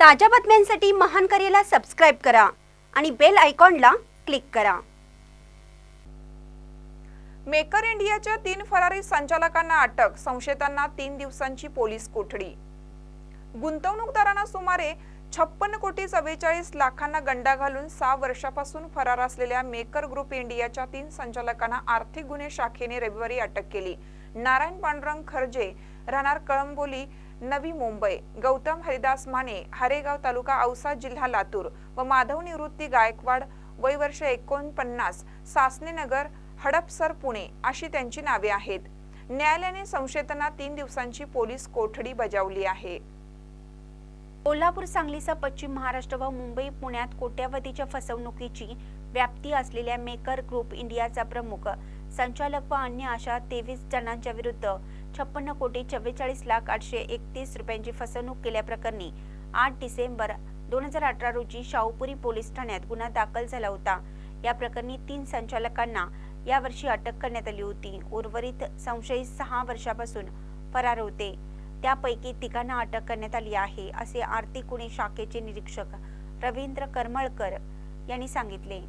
ताज्या बातम्यांसाठी महान करेला सबस्क्राईब करा आणि बेल आयकॉनला क्लिक करा. मेकर इंडियाच्या तीन फरारी संचालकांना अटक संशयितांना तीन दिवसांची पोलीस कोठडी. गुंतवणूकदारांना सुमारे छप्पन कोटी चव्वेचाळीस लाखांना गंडा घालून सहा वर्षापासून फरार असलेल्या मेकर ग्रुप इंडियाच्या तीन संचालकांना आर्थिक गुन्हे शाखेने रविवारी अटक केली. नारायण पांडुरंग खर्जे राहणार कळंबोली नवी मुंबई गौतम हरिदास माने हरेगाव तालुका औसा जिल्हा लातूर व माधव निवृत्ती गायकवाड वय वर्ष एकोणपन्नास सासनेनगर हडपसर पुणे अशी त्यांची नावे आहेत. न्यायालयाने संशयितांना तीन दिवसांची पोलीस कोठडी बजावली आहे. कोल्हापूर सांगलीसह पश्चिम महाराष्ट्र व मुंबई पुण्यात कोट्यावधीच्या फसवणुकीची व्याप्ती असलेल्या मेकर ग्रुप इंडियाचा प्रमुख संचालक व अन्य अशा तेवीस जणांच्या विरुद्ध छप्पन्न कोटी चव्वेचाळीस लाख आठशे एकतीस रुपयांची फसवणूक केल्याप्रकरणी आठ डिसेंबर दोन हजार अठरा रोजी शाहूपुरी पोलीस ठाण्यात गुन्हा दाखल झाला होता. या प्रकरणी तीन संचालकांना यावर्षी अटक करण्यात आली होती. उर्वरित संशयित सहा वर्षापासून फरार होते. त्यापैकी तिघांना अटक करण्यात आली आहे असे आर्थिक गुन्हे शाखेचे निरीक्षक रवींद्र करमळकर यांनी सांगितले.